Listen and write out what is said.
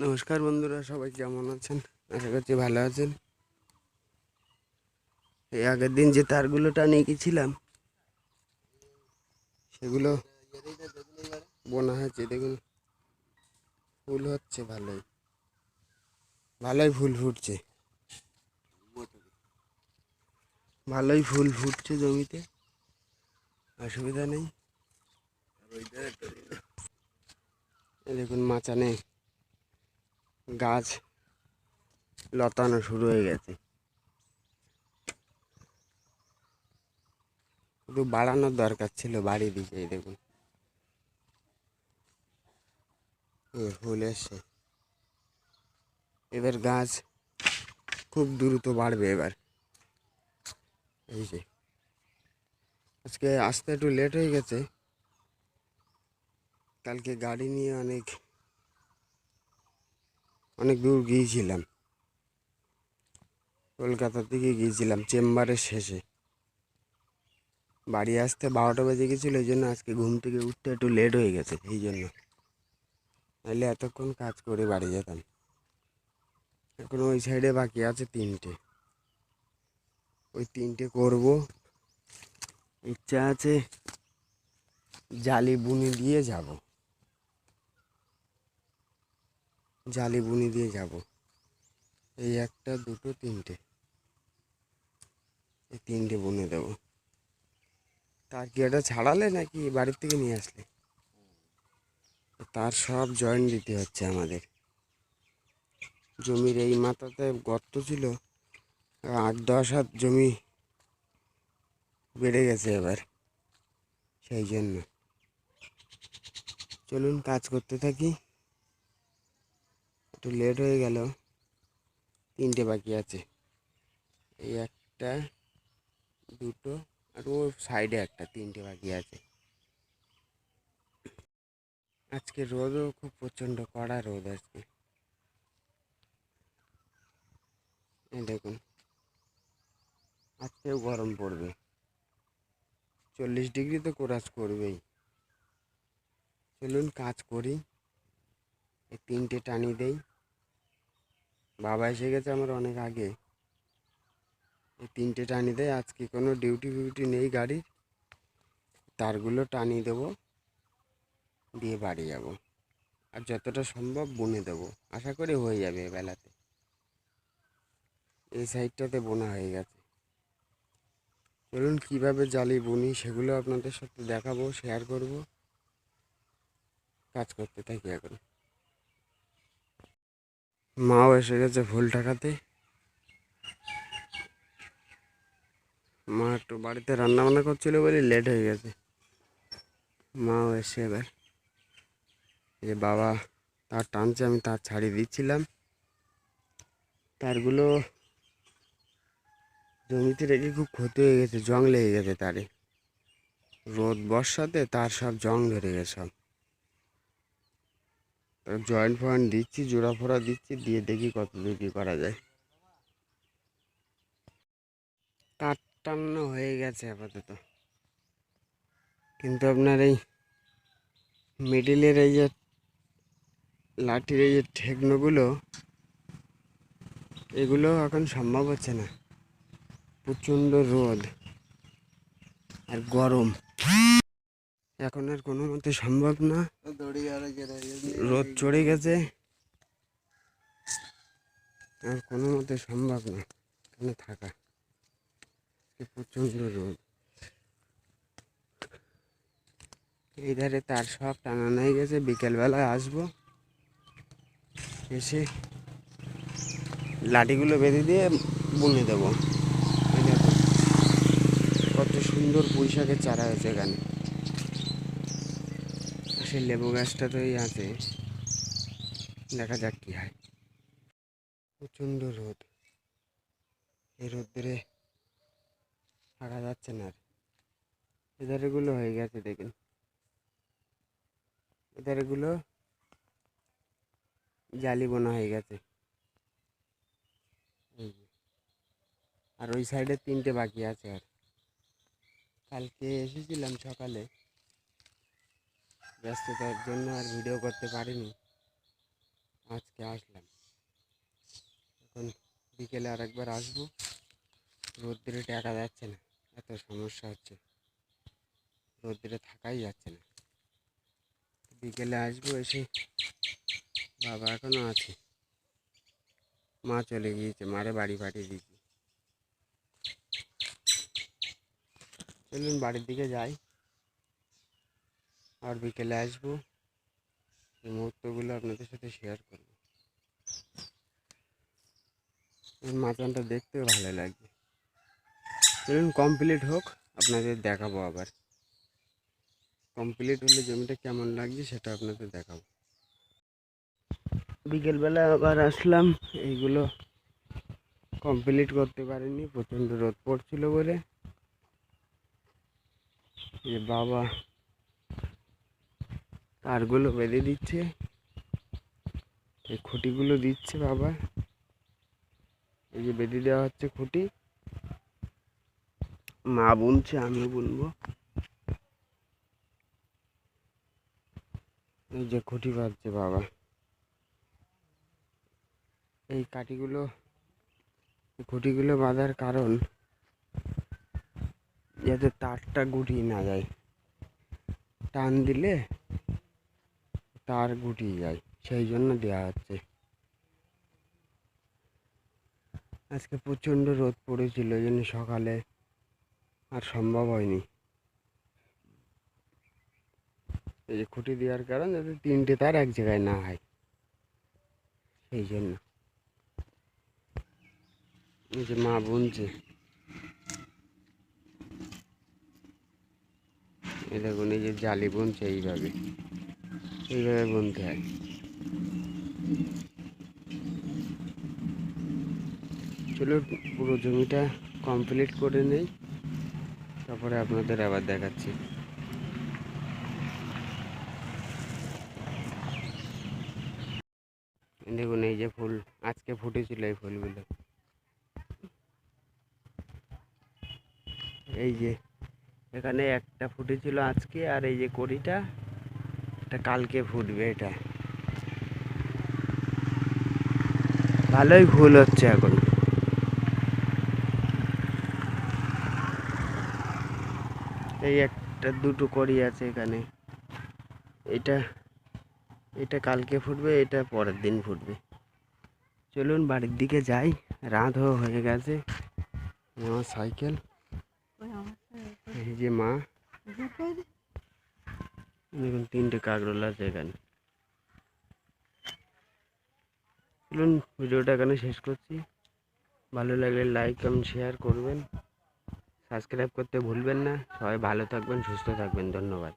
নমস্কার বন্ধুরা, সবাই কেমন আছেন? আশা করছি ভালো আছেন। এই আগের দিন যে তারগুলো টানিয়ে গেছিলাম, সেগুলো বোনা হয়েছে। দেখুন, ফুল হচ্ছে ভালোই। ভালোই ফুল ফুটছে। ভালোই ফুল ফুটছে জমিতে। অসুবিধা নেই। দেখুন মাচা মাচানে গাছ লতানো শুরু হয়ে গেছে। একটু বাড়ানোর দরকার ছিল বাড়ি দিকে দেখুন। ফুল এসছে। এবার গাছ খুব দ্রুত বাড়বে এবার। এই যে। আজকে আসতে একটু লেট হয়ে গেছে। কালকে গাড়ি নিয়ে অনেক অনেক দূর গিয়েছিলাম। কলকাতা থেকে গিয়েছিলাম চেম্বারের শেষে। বাড়ি আসতে বারোটা বেজে গেছিল, এই জন্য আজকে ঘুম থেকে উঠতে একটু লেট হয়ে গেছে, এই জন্য। নাহলে এতক্ষণ কাজ করে বাড়ি যেতাম। এখন ওই সাইডে বাকি আছে তিনটে। ওই তিনটে করব। ইচ্ছা আছে, জালি বুনি দিয়ে যাব। জালি বুনি দিয়ে যাব। এই একটা, দুটো, তিনটে। এই তিনটে বুনে দেব। তার কি এটা ছাড়ালে নাকি বাড়ির থেকে নিয়ে আসলে? তার সব জয়েন্ট দিতে হচ্ছে আমাদের। জমির এই মাথাতে গর্ত ছিল, আট, দশ হাত জমি বেড়ে গেছে এবার, সেই জন্য। চলুন কাজ করতে থাকি। একটু লেট হয়ে গেল। তিনটে বাকি আছে। এই একটা, দুটো, আর ও সাইডে একটা, তিনটে বাকি আছে। আজকে রোদও খুব প্রচণ্ড, কড়া রোদ আজকে। দেখুন, আজকেও গরম পড়বে। চল্লিশ ডিগ্রি তো কোরাজ করবেই। চলুন কাজ করি। এই তিনটে টানি দেই। বাবা এসে গেছে আমার অনেক আগে। এই তিনটে টানি দেয়, আজকে কোনো ডিউটি ফিউটি নেই গাড়ির তারগুলো টানিয়ে দেবো, দিয়ে বাড়ি যাব। আর যতটা সম্ভব বুনে দেবো। আশা করি হয়ে যাবে বেলাতে। এই সাইডটাতে বোনা হয়ে গেছে। চলুন কীভাবে জালি বুনি সেগুলো আপনাদের সাথে দেখাবো শেয়ার করব। কাজ করতে থাকি এখন। মাও এসে গেছে ফুল টাকাতে মা একটু বাড়িতে রান্না বান্না করছিল বলে লেট হয়ে গেছে। মাও এসে এবার যে বাবা তার টানছে, আমি তার ছাড়িয়ে দিচ্ছিলাম। তারগুলো জমিতে রেখে খুব ক্ষতি হয়ে গেছে, জং লেগে গেছে তারে। রোদ বর্ষাতে তার সব জং ধরে গেছে সব। জয়েন্ট ফয়েন্ট দিচ্ছি, জোড়া ফোড়া দিচ্ছি, দিয়ে দেখি কত দূর করা যায়। তার টানানো হয়ে গেছে আপাতত। কিন্তু আপনার এই মিডিলের এই যে লাঠির এই যে ঠেকনোগুলো, এগুলো এখন সম্ভব হচ্ছে না। প্রচণ্ড রোদ আর গরম। এখন আর কোনো মতে সম্ভব না। রোদ চড়ে গেছে। আর কোনো মতে সম্ভব না। এখানে থাকা। প্রচণ্ড রোদ। এই ধারে তার সব টানানো হয়ে গেছে। বিকেলবেলায় আসব। এসে লাঠিগুলো বেঁধে দিয়ে বুনে দেবো। কত সুন্দর পুঁই শাকের চারা হয়েছে এখানে। সে লেবু গাছটা তো এই আছে। দেখা যাক কি হয়। প্রচণ্ড রোদ। এই রোদ্রে থাকা যাচ্ছে না আর। এধারেগুলো হয়ে গেছে, দেখুন। এধারেগুলো জালি বোনা হয়ে গেছে। আর ওই সাইডে তিনটে বাকি আছে আর। কালকে এসেছিলাম সকালে। ব্যস্ততার জন্য আর ভিডিও করতে পারিনি। আজকে আসলাম। এখন বিকেলে আর একবার আসব। রোদ্রে টাকা যাচ্ছে না, এত সমস্যা হচ্ছে। রোদ্দুরে থাকাই যাচ্ছে না। বিকেলে আসব এসে বাবা এখনও আছে। মা চলে গিয়েছে, মারে বাড়ি পাঠিয়ে দিয়েছি। চলুন বাড়ির দিকে যাই। আর বিকেলে আসব। এই মুহূর্তগুলো আপনাদের সাথে শেয়ার করব। এই মাচানটা দেখতেও ভালো লাগছে চলুন কমপ্লিট হোক, আপনাদের দেখাবো আবার। কমপ্লিট হলে জমিটা কেমন লাগছে সেটা আপনাদের দেখাবো। বিকেলবেলা আবার আসলাম, এইগুলো কমপ্লিট করতে পারিনি, প্রচণ্ড রোদ পড়ছিল বলে। যে বাবা তারগুলো বেঁধে দিচ্ছে। এই খুঁটিগুলো দিচ্ছে বাবা। এই যে বেঁধে দেওয়া হচ্ছে খুঁটি। মা বুনছে, আমিও বুনবো। এই যে খুঁটি বাঁধছে বাবা। এই কাঠিগুলো খুঁটিগুলো বাঁধার কারণ যাতে তারটা গুটিয়ে না যায়। টান দিলে তার গুটিয়ে যায়, সেই জন্য দেওয়া হচ্ছে। আজকে প্রচণ্ড রোদ পড়েছিল ওই জন্য সকালে আর সম্ভব হয়নি। এই যে খুঁটি দেওয়ার কারণ যাতে তিনটে তার এক জায়গায় না হয়, সেই জন্য। এই যে মা বুনছে। এই দেখুন, এই যে জালি বুনছে এইভাবে। এইভাবে বুনতে হয় চলো পুরো জমিটা কমপ্লিট করে নেই। তারপরে আপনাদের আবার দেখাচ্ছি। দেখুন এই যে ফুল, আজকে ফুটেছিল এই ফুলগুলো। এই যে এখানে একটা ফুটেছিল আজকে, আর এই যে কড়িটা এটা কালকে ফুটবে এটা। ভালোই ফুল হচ্ছে এখন। এই একটা দুটো কড়ি আছে এখানে। এটা এটা কালকে ফুটবে এটা পরের দিন ফুটবে। চলুন বাড়ির দিকে যাই রাতও হয়ে গেছে। আমার সাইকেল। এই যে মা। দেখুন, তিনটে কাকরোল আছে এখানে। চলুন, ভিডিওটা এখানে শেষ করছি। ভালো লাগলে লাইক কমেন্ট শেয়ার করবেন। সাবস্ক্রাইব করতে ভুলবেন না। সবাই ভালো থাকবেন, সুস্থ থাকবেন। ধন্যবাদ।